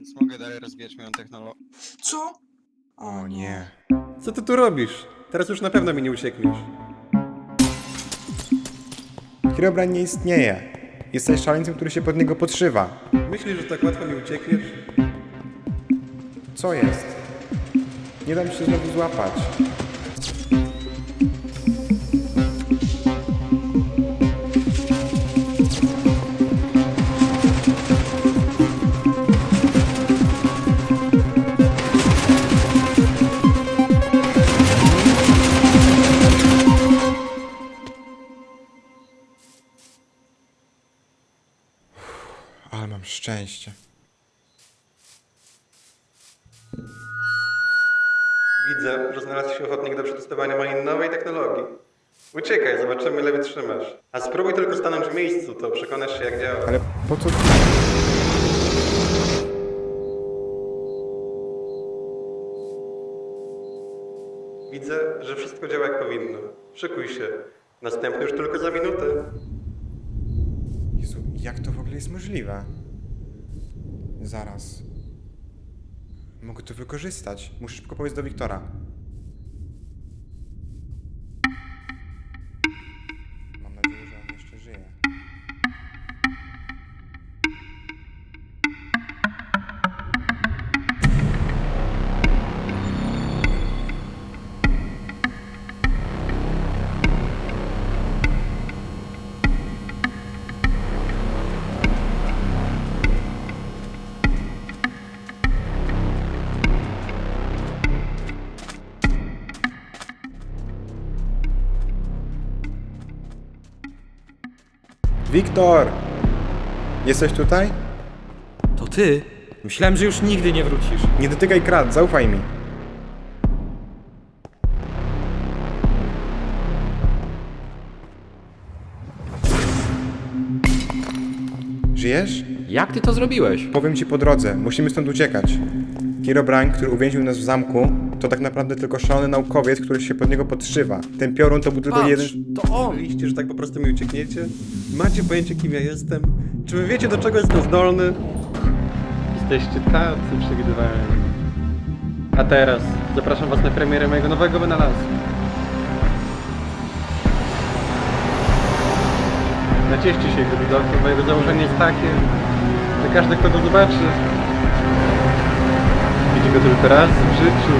więc mogę dalej rozwijać moją technologię. Co? O nie. Co ty tu robisz? Teraz już na pewno mi nie uciekniesz. Herobrine nie istnieje. Jesteś szaleńcem, który się pod niego podszywa. Myślisz, że tak łatwo mi uciekniesz? Co jest? Nie dam się znowu złapać. Szczęście. Widzę, że znalazł się ochotnik do przetestowania mojej nowej technologii. Uciekaj, zobaczymy ile wytrzymasz. A spróbuj tylko stanąć w miejscu, to przekonasz się jak działa. Ale po co... Widzę, że wszystko działa jak powinno. Szykuj się. Następny już tylko za minutę. Jezu, jak to w ogóle jest możliwe? Zaraz. Mogę to wykorzystać. Muszę szybko powiedzieć do Wiktora. Wiktor! Jesteś tutaj? To ty? Myślałem, że już nigdy nie wrócisz. Nie dotykaj krat, zaufaj mi. Żyjesz? Jak ty to zrobiłeś? Powiem ci po drodze, musimy stąd uciekać. Herobrine, który uwięził nas w zamku, to tak naprawdę tylko szalony naukowiec, który się pod niego podszywa. Ten piorun to był tylko Patrz, jeden... to on! Myślicie, że tak po prostu mi uciekniecie? Macie pojęcie, kim ja jestem? Czy wy wiecie, do czego jestem zdolny? Jesteście tacy przewidywalni. A teraz zapraszam was na premierę mojego nowego wynalazku. Nacieszcie się jego widokiem, bo jego założenie jest takie, że każdy, kto go zobaczy, widzi go tylko raz w życiu.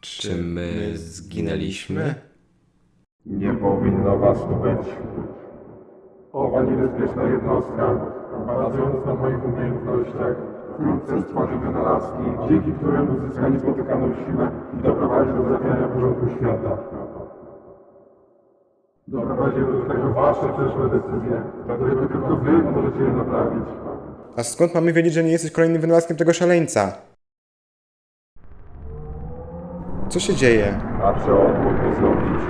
Czy my zginęliśmy? Nie powinno was tu być. Owa niebezpieczna jednostka, bazując na moich umiejętnościach, wkrótce stworzy wynalazki, dzięki którym uzyska niespotykaną siłę i doprowadzi do zachwiania porządku świata. Doprowadziły do tego wasze przyszłe decyzje, dlatego tylko wy możecie je naprawić. A skąd mamy wiedzieć, że nie jesteś kolejnym wynalazkiem tego szaleńca? Co się dzieje? A co on mógłby zrobić?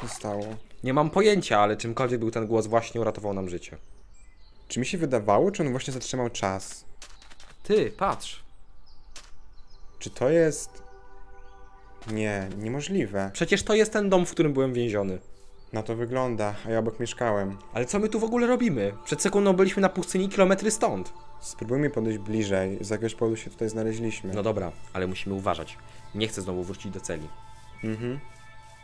Właśnie stało? Nie mam pojęcia, ale czymkolwiek był ten głos, właśnie uratował nam życie. Czy mi się wydawało, czy on właśnie zatrzymał czas? Ty, patrz. Czy to jest... Nie, niemożliwe. Przecież to jest ten dom, w którym byłem więziony. Na to wygląda, a ja obok mieszkałem. Ale co my tu w ogóle robimy? Przed sekundą byliśmy na pustyni kilometry stąd. Spróbujmy podejść bliżej. Z jakiegoś powodu się tutaj znaleźliśmy. No dobra, ale musimy uważać. Nie chcę znowu wrócić do celi. Mhm.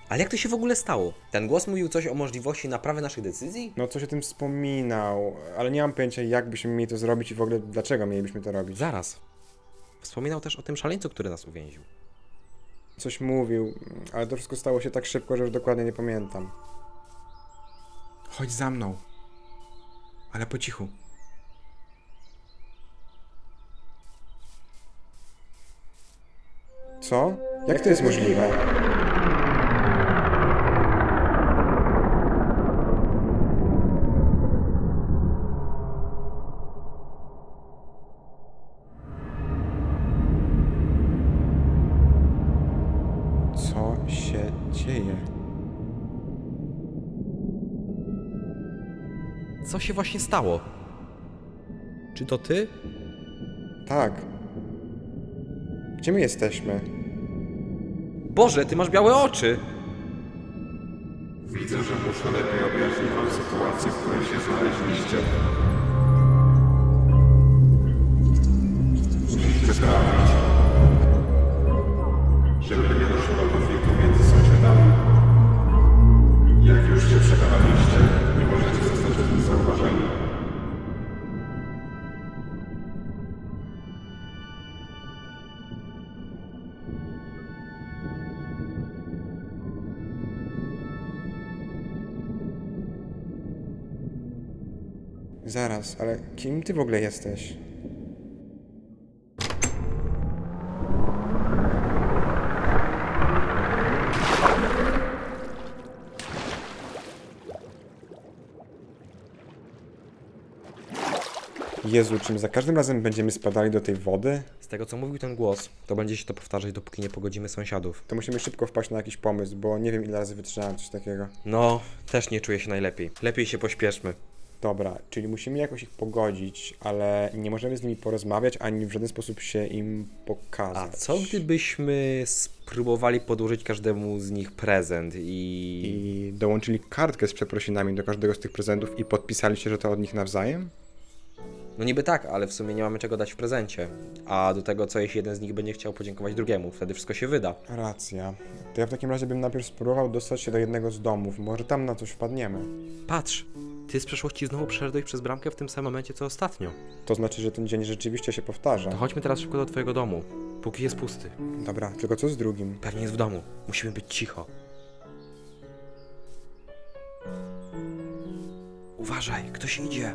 Ale jak to się w ogóle stało? Ten głos mówił coś o możliwości naprawy naszych decyzji? No coś o tym wspominał, ale nie mam pojęcia jak byśmy mieli to zrobić i w ogóle dlaczego mielibyśmy to robić. Zaraz. Wspominał też o tym szaleńcu, który nas uwięził. Coś mówił, ale to wszystko stało się tak szybko, że już dokładnie nie pamiętam. Chodź za mną. Ale po cichu. Co? Jak to jest możliwe? Co się właśnie stało? Czy to ty? Tak. Gdzie my jesteśmy? Boże, ty masz białe oczy! Widzę, że muszę lepiej objaśnić wam sytuację, w której się znaleźliście. Zaraz, ale kim ty w ogóle jesteś? Jezu, czym za każdym razem będziemy spadali do tej wody? Z tego co mówił ten głos, to będzie się to powtarzać, dopóki nie pogodzimy sąsiadów. To musimy szybko wpaść na jakiś pomysł, bo nie wiem ile razy wytrzymałem coś takiego. No, też nie czuję się najlepiej. Lepiej się pośpieszmy. Dobra, czyli musimy jakoś ich pogodzić, ale nie możemy z nimi porozmawiać, ani w żaden sposób się im A pokazać. co gdybyśmy spróbowali podłożyć każdemu z nich prezent i... I dołączyli kartkę z przeprosinami do każdego z tych prezentów i podpisali się, że to od nich nawzajem? No niby tak, ale w sumie nie mamy czego dać w prezencie. A do tego co jeśli jeden z nich będzie chciał podziękować drugiemu, wtedy wszystko się wyda. Racja. To ja w takim razie bym najpierw spróbował dostać się do jednego z domów. Może tam na coś wpadniemy. Patrz, ty z przeszłości znowu przeszedłeś przez bramkę w tym samym momencie co ostatnio. To znaczy, że ten dzień rzeczywiście się powtarza. To chodźmy teraz szybko do twojego domu, póki jest pusty. Dobra, tylko co z drugim? Pewnie jest w domu. Musimy być cicho. Uważaj, ktoś idzie.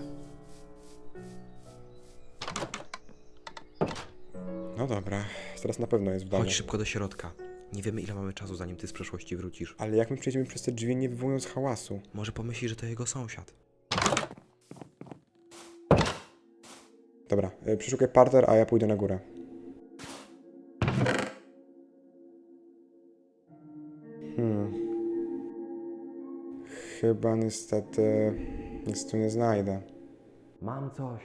No dobra, teraz na pewno jest w domu. Chodź szybko do środka. Nie wiemy ile mamy czasu, zanim ty z przeszłości wrócisz. Ale jak my przejdziemy przez te drzwi, nie wywołując hałasu? Może pomyśli, że to jego sąsiad. Dobra, y, przeszukaj parter, a ja pójdę na górę. Hmm. Chyba niestety nic tu nie znajdę. Mam coś.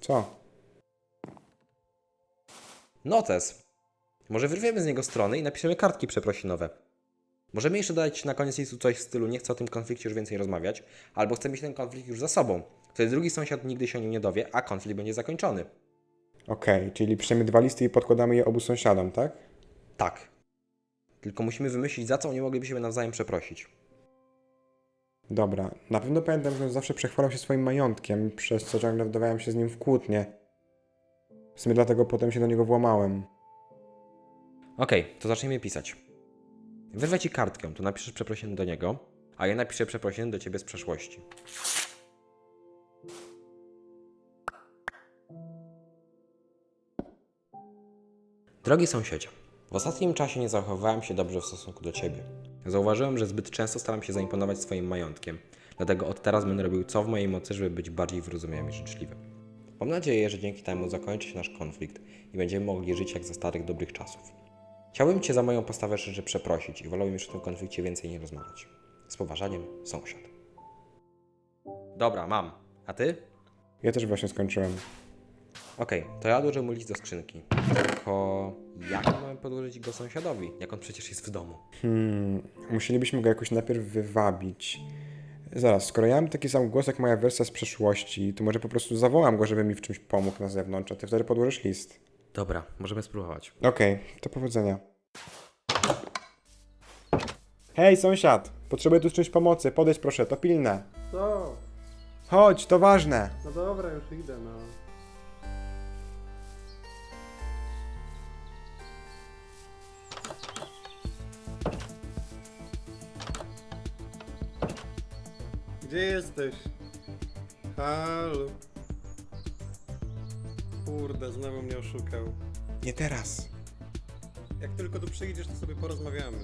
Co? Notes. Może wyrwiemy z niego strony i napiszemy kartki przeprosinowe. Możemy jeszcze dodać na koniec listu coś w stylu nie chcę o tym konflikcie już więcej rozmawiać, albo chcę mieć ten konflikt już za sobą. Wtedy drugi sąsiad nigdy się o nim nie dowie, a konflikt będzie zakończony. Okej, czyli piszemy dwa listy i podkładamy je obu sąsiadom, tak? Tak. Tylko musimy wymyślić, za co oni mogliby się nawzajem przeprosić. Dobra, na pewno pamiętam, że on zawsze przechwalał się swoim majątkiem, przez co ciągle wdawałem się z nim w kłótnie. W sumie dlatego potem się do niego włamałem. Okej, to zaczniemy pisać. Wyrwę ci kartkę, to napiszesz przeprosiny do niego, a ja napiszę przeprosiny do ciebie z przeszłości. Drogi sąsiedzie, w ostatnim czasie nie zachowywałem się dobrze w stosunku do ciebie. Zauważyłem, że zbyt często staram się zaimponować swoim majątkiem, dlatego od teraz będę robił co w mojej mocy, żeby być bardziej wyrozumiałym i życzliwym. Mam nadzieję, że dzięki temu zakończy się nasz konflikt i będziemy mogli żyć jak za starych dobrych czasów. Chciałbym Cię za moją postawę szczerze przeprosić i wolałbym już o tym konflikcie więcej nie rozmawiać. Z poważaniem, sąsiad. Dobra, mam. A Ty? Ja też właśnie skończyłem. Okej, to ja odłożę mu list do skrzynki. Tylko jak mamy podłożyć go sąsiadowi, jak on przecież jest w domu? Hmm, musielibyśmy go jakoś najpierw wywabić. Zaraz, skoro ja mam taki sam głos jak moja wersja z przeszłości, to może po prostu zawołam go, żeby mi w czymś pomógł na zewnątrz, a ty wtedy podłożysz list. Dobra, możemy spróbować. Okej, to powodzenia. Hej, sąsiad! Potrzebuję tu z czymś pomocy, podejdź proszę, to pilne. Co? Chodź, to ważne. No dobra, już idę, no. Gdzie jesteś? Halo? Kurde, znowu mnie oszukał. Nie teraz. Jak tylko tu przyjdziesz, to sobie porozmawiamy.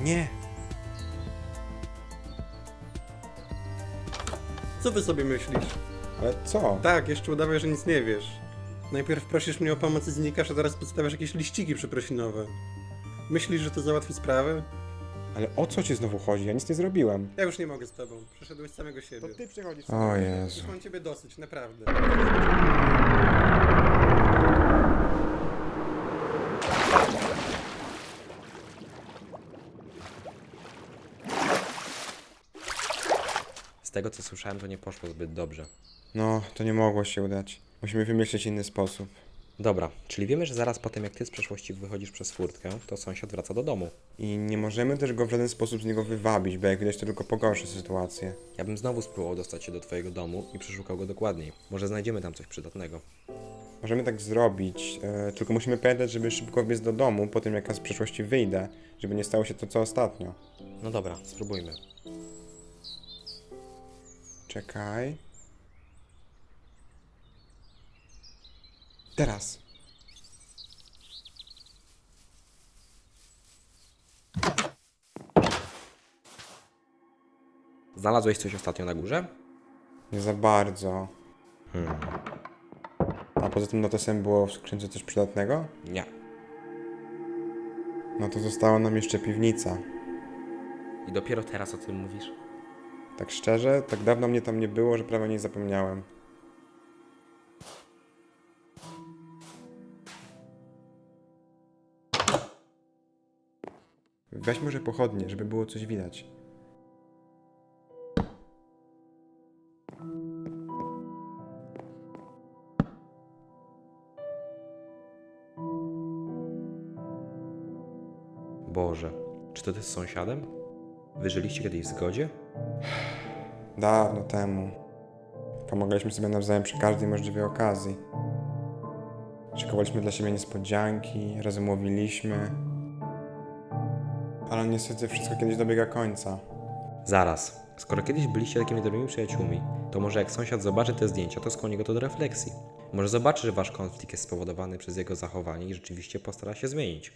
Nie. Co ty sobie myślisz? Ale co? Tak, jeszcze udawaj, że nic nie wiesz. Najpierw prosisz mnie o pomoc i znikasz, a teraz podstawiasz jakieś liściki przeprosinowe. Myślisz, że to załatwi sprawę? Ale o co ci znowu chodzi? Ja nic nie zrobiłem. Ja już nie mogę z tobą. Przeszedłeś samego siebie. przychodzisz. O Jezu. Już mam ciebie dosyć, naprawdę. Tego co słyszałem, to nie poszło zbyt dobrze. No, to nie mogło się udać. Musimy wymyślić inny sposób. Dobra, czyli wiemy, że zaraz po tym jak ty z przeszłości wychodzisz przez furtkę, to sąsiad wraca do domu. I nie możemy też go w żaden sposób z niego wywabić, bo jak widać to tylko pogorszy sytuację. Ja bym znowu spróbował dostać się do twojego domu i przeszukał go dokładniej. Może znajdziemy tam coś przydatnego. Możemy tak zrobić, e, tylko musimy pamiętać, żeby szybko wbiec do domu po tym jak ja z przeszłości wyjdę, żeby nie stało się to co ostatnio. No dobra, spróbujmy. Czekaj. Teraz. Znalazłeś coś ostatnio na górze? Nie za bardzo. Hmm, A poza tym notesem było w skrzynce coś przydatnego? nie. No to została nam jeszcze piwnica. I dopiero teraz o tym mówisz? Tak szczerze, tak dawno mnie tam nie było, że prawie o niej zapomniałem. Weź może pochodnie, żeby było coś widać. Boże, czy to ty z sąsiadem? Wy żyliście kiedyś w zgodzie? Dawno temu. Pomagaliśmy sobie nawzajem przy każdej możliwej okazji. Szykowaliśmy dla siebie niespodzianki, razem łowiliśmy. Ale niestety wszystko kiedyś dobiega końca. Zaraz. Skoro kiedyś byliście takimi dobrymi przyjaciółmi, to może jak sąsiad zobaczy te zdjęcia, to skłoni go to do refleksji. Może zobaczy, że wasz konflikt jest spowodowany przez jego zachowanie i rzeczywiście postara się zmienić.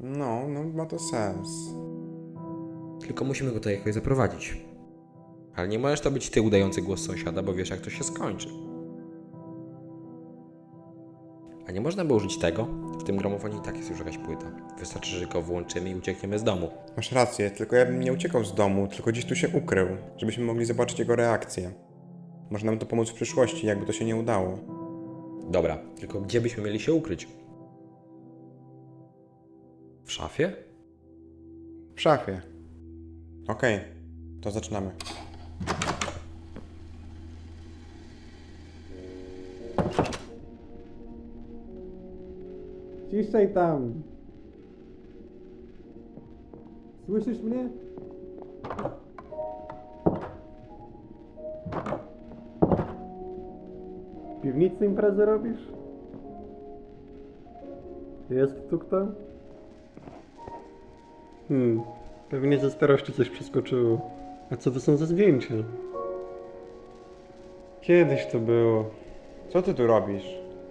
No, no ma to sens. Tylko musimy go tutaj jakoś zaprowadzić. Ale nie możesz to być ty udający głos sąsiada, bo wiesz jak to się skończy. A nie można by użyć tego? W tym gramofonie i tak jest już jakaś płyta. Wystarczy, że go włączymy i uciekniemy z domu. Masz rację, tylko ja bym nie uciekał z domu, tylko gdzieś tu się ukrył, żebyśmy mogli zobaczyć jego reakcję. Może nam to pomóc w przyszłości, jakby to się nie udało. Dobra, tylko gdzie byśmy mieli się ukryć? W szafie? W szafie. Okej, to zaczynamy. Ciszej tam. Słyszysz mnie? W piwnicy imprezę robisz? Jest tu kto? Hmm, pewnie ze starości coś przeskoczyło. A co to są za zdjęcia? Kiedyś to było. Co ty tu robisz?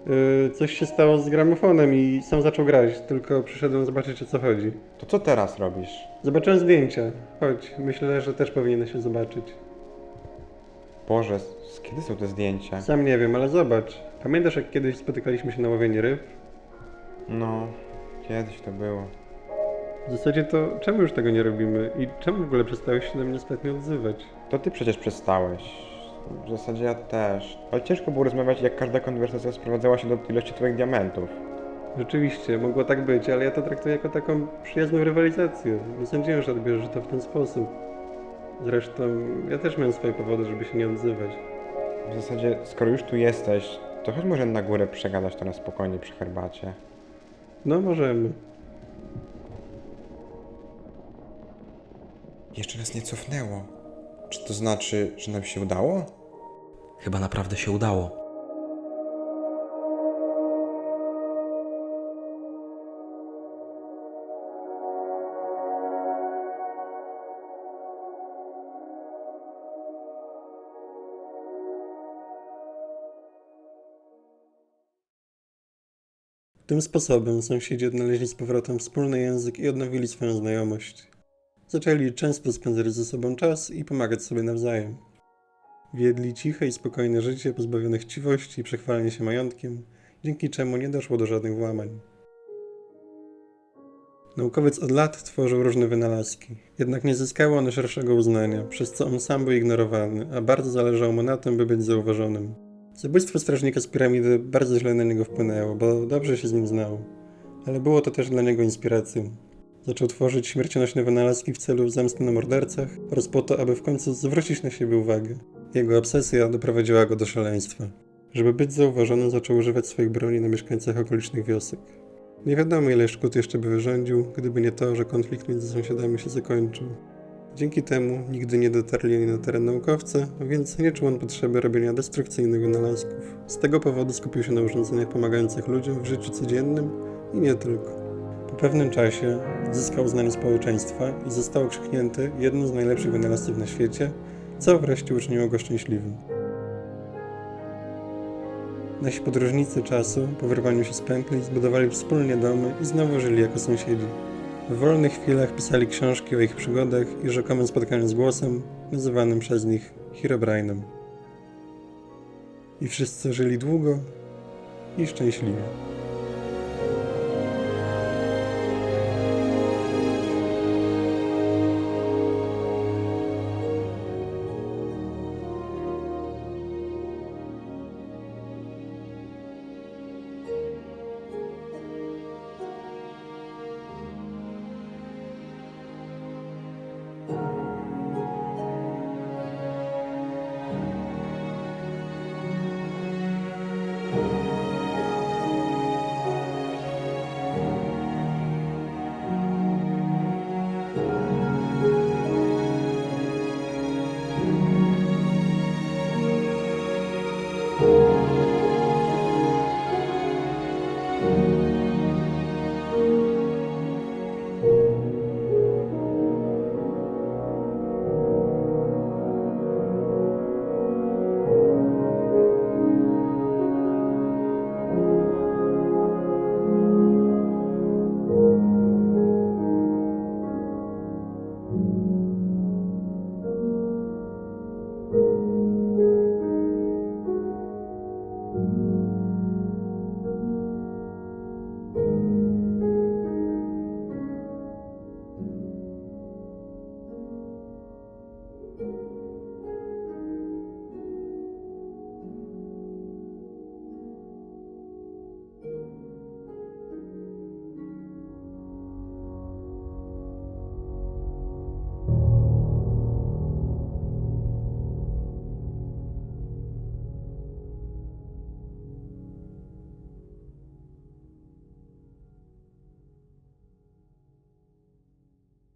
Yy, coś się stało z gramofonem i sam zaczął grać, tylko przyszedłem zobaczyć o co chodzi. To co teraz robisz? Zobaczyłem zdjęcia. Chodź, myślę, że też powinieneś się zobaczyć. Boże, z kiedy są te zdjęcia? Sam nie wiem, ale zobacz. Pamiętasz jak kiedyś spotykaliśmy się na łowienie ryb? No, kiedyś to było. W zasadzie to czemu już tego nie robimy i czemu w ogóle przestałeś się do mnie ostatnio odzywać? To ty przecież przestałeś. W zasadzie ja też. Ale ciężko było rozmawiać, jak każda konwersacja sprowadzała się do ilości twoich diamentów. Rzeczywiście, mogło tak być, ale ja to traktuję jako taką przyjazną rywalizację. Nie sądziłem, że odbierzesz to w ten sposób. Zresztą ja też miałem swoje powody, żeby się nie odzywać. W zasadzie, skoro już tu jesteś, to chodź może na górę przegadać to na spokojnie przy herbacie. No, możemy. Jeszcze nas nie cofnęło. Czy to znaczy, że nam się udało? Chyba naprawdę się udało. Tym sposobem sąsiedzi odnaleźli z powrotem wspólny język i odnowili swoją znajomość. Zaczęli często spędzać ze sobą czas i pomagać sobie nawzajem. Wiedli ciche i spokojne życie pozbawione chciwości i przechwalenia się majątkiem, dzięki czemu nie doszło do żadnych włamań. Naukowiec od lat tworzył różne wynalazki, jednak nie zyskały one szerszego uznania, przez co on sam był ignorowany, a bardzo zależało mu na tym, by być zauważonym. Zabójstwo strażnika z piramidy bardzo źle na niego wpłynęło, bo dobrze się z nim znał. Ale było to też dla niego inspiracją. Zaczął tworzyć śmiercionośne wynalazki w celu zemsty na mordercach oraz po to, aby w końcu zwrócić na siebie uwagę. Jego obsesja doprowadziła go do szaleństwa. Żeby być zauważonym, zaczął używać swoich broni na mieszkańcach okolicznych wiosek. Nie wiadomo, ile szkód jeszcze by wyrządził, gdyby nie to, że konflikt między sąsiadami się zakończył. Dzięki temu nigdy nie dotarli oni na teren naukowca, więc nie czuł on potrzeby robienia destrukcyjnych wynalazków. Z tego powodu skupił się na urządzeniach pomagających ludziom w życiu codziennym i nie tylko. Po pewnym czasie zyskał uznanie społeczeństwa i został okrzyknięty jednym z najlepszych wynalazców na świecie, co wreszcie uczyniło go szczęśliwym. Nasi podróżnicy czasu, po wyrwaniu się z pętli, zbudowali wspólnie domy i znowu żyli jako sąsiedzi. W wolnych chwilach pisali książki o ich przygodach i rzekomym spotkaniu z głosem, nazywanym przez nich Herobrine'em. I wszyscy żyli długo i szczęśliwie.